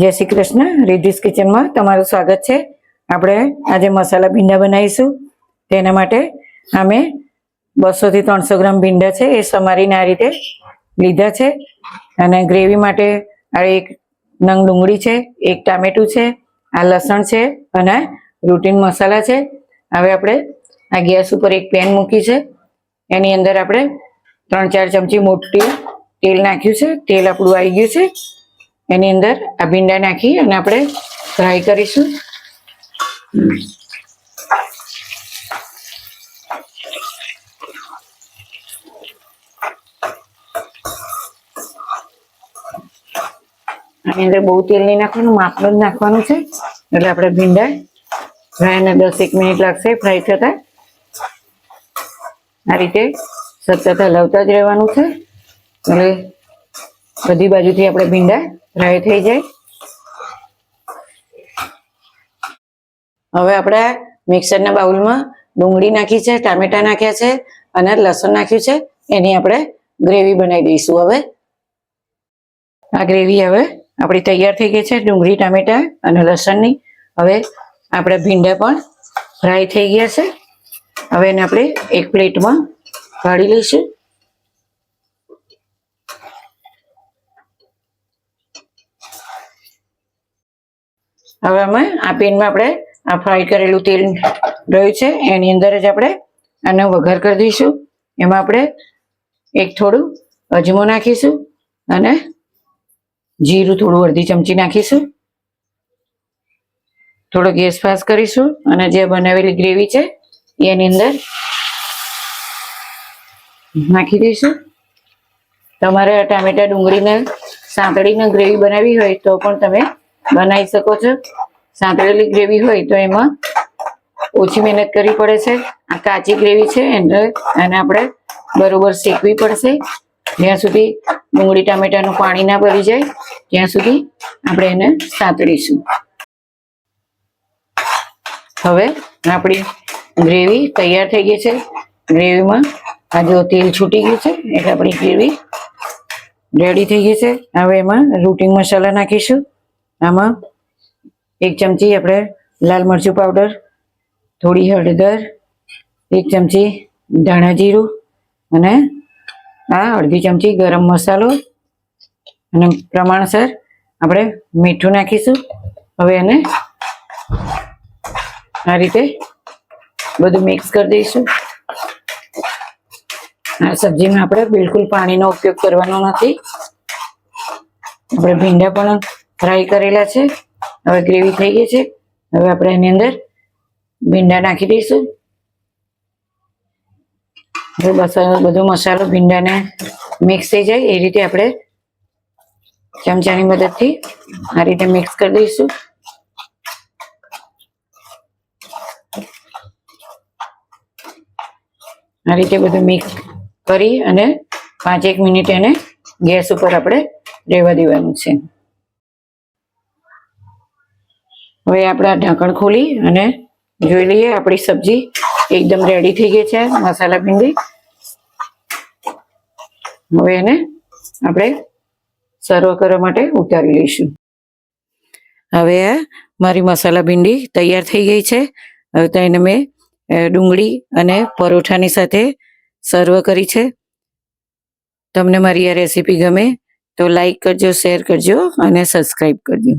જય શ્રી કૃષ્ણ રિધિસ કિચનમાં તમારું સ્વાગત છે. આપણે આજે મસાલા ભીંડા બનાવીશું. તેના માટે અમે બસોથી ત્રણસો ગ્રામ ભીંડા છે, એ સમારીને આ રીતે લીધા છે. અને ગ્રેવી માટે આ એક નંગ ડુંગળી છે, એક ટામેટું છે, આ લસણ છે અને રૂટીન મસાલા છે. હવે આપણે આ ગેસ ઉપર એક પેન મૂકી છે. એની અંદર આપણે ત્રણ ચાર ચમચી મોટી તેલ નાખ્યું છે. તેલ આપણું આવી ગયું છે. એની અંદર આ ભીંડા નાખી અને આપણે ફ્રાય કરીશું. આની અંદર બહુ તેલ નહીં નાખવાનું, માપનું જ નાખવાનું છે. એટલે આપણે ભીંડા ફ્રાયને દસ એક મિનિટ લાગશે ફ્રાય થતા. આ રીતે સતત હલાવતા જ રહેવાનું છે. એટલે બધી બાજુથી આપણે ભીંડા ફ્રાય થઈ જાય? હવે આપણે મિક્સરના બાઉલમાં ડુંગળી નાખી છે, ટામેટા નાખ્યા છે અને લસણ નાખ્યું છે. એની આપણે ગ્રેવી બનાવી દઈશું હવે. આ ગ્રેવી હવે આપણી તૈયાર થઈ ગઈ છે, ડુંગળી, ટામેટા અને લસણની. હવે આપણે ભીંડા પણ ફ્રાય થઈ ગયા છે. હવે એને આપણે એક પ્લેટમાં કાઢી લઈશું. હવે અમે આ પેનમાં આપણે આ ફ્રાય કરેલું તેલ રહ્યું છે, એની અંદર જ આપણે આને વઘાર કરી દઈશું. એમાં આપણે એક થોડું અજમો નાખીશું અને જીરું થોડું અડધી ચમચી નાખીશું. થોડો ગેસ ફાસ કરીશું અને જે બનાવેલી ગ્રેવી છે, એની અંદર નાખી દઈશું. તમારે ટામેટા ડુંગળીને, સાંતળીને ગ્રેવી બનાવી હોય તો પણ તમે બનાવી શકો છો. સાંતળેલી ગ્રેવી હોય તો એમાં ઓછી મહેનત કરવી પડે છે. આ કાચી ગ્રેવી છે એને એને આપણે બરોબર શેકવી પડશે. જ્યાં સુધી ડુંગળી ટામેટાનું પાણી ના ભરી જાય, ત્યાં સુધી આપણે એને સાંતળીશું. હવે આપણી ગ્રેવી તૈયાર થઈ ગઈ છે. ગ્રેવીમાં આ જો તેલ છૂટી ગયું છે, એટલે આપણી ગ્રેવી રેડી થઈ ગઈ છે. હવે એમાં રૂટિંગ મસાલા નાખીશું. આમાં એક ચમચી આપણે લાલ મરચું પાવડર થોડી હળદર, એક ચમચી ધાણા જીરું અને આ અડધી ચમચી ગરમ મસાલો અને પ્રમાણસર આપણે મીઠું નાખીશું. હવે એને આ રીતે બધું મિક્સ કરી દઈશું. આ સબ્જીમાં આપણે બિલકુલ પાણીનો ઉપયોગ કરવાનો નથી. આપણે ભીંડા પણ ફ્રાય કરેલા છે. હવે ગ્રેવી થઈ ગઈ છે. હવે આપણે એની અંદર ભીંડા નાખી દઈશું. હવે બસ બધો મસાલો ભીંડાને મિક્સ થઈ જાય, એ રીતે આપણે ચમચાની મદદથી આ રીતે મિક્સ કરી દઈશું. આ રીતે બધું મિક્સ કરી અને પાંચેક મિનિટ એને ગેસ ઉપર આપણે રહેવા દેવાનું છે. હવે આપણે ઢાંકણ ખોલી અને જોઈ લઈએ, આપણી સબ્જી એકદમ રેડી થઈ ગઈ છે, મસાલા ભીંડી. હવે એને આપણે સર્વ કરવા માટે ઉતારી લઈશું. હવે મારી મસાલા ભીંડી તૈયાર થઈ ગઈ છે. હવે તો એને મેં ડુંગળી અને પરોઠાની સાથે સર્વ કરી છે. તમને મારી આ રેસીપી ગમે તો લાઈક કરજો, શેર કરજો અને સબસ્ક્રાઈબ કરજો.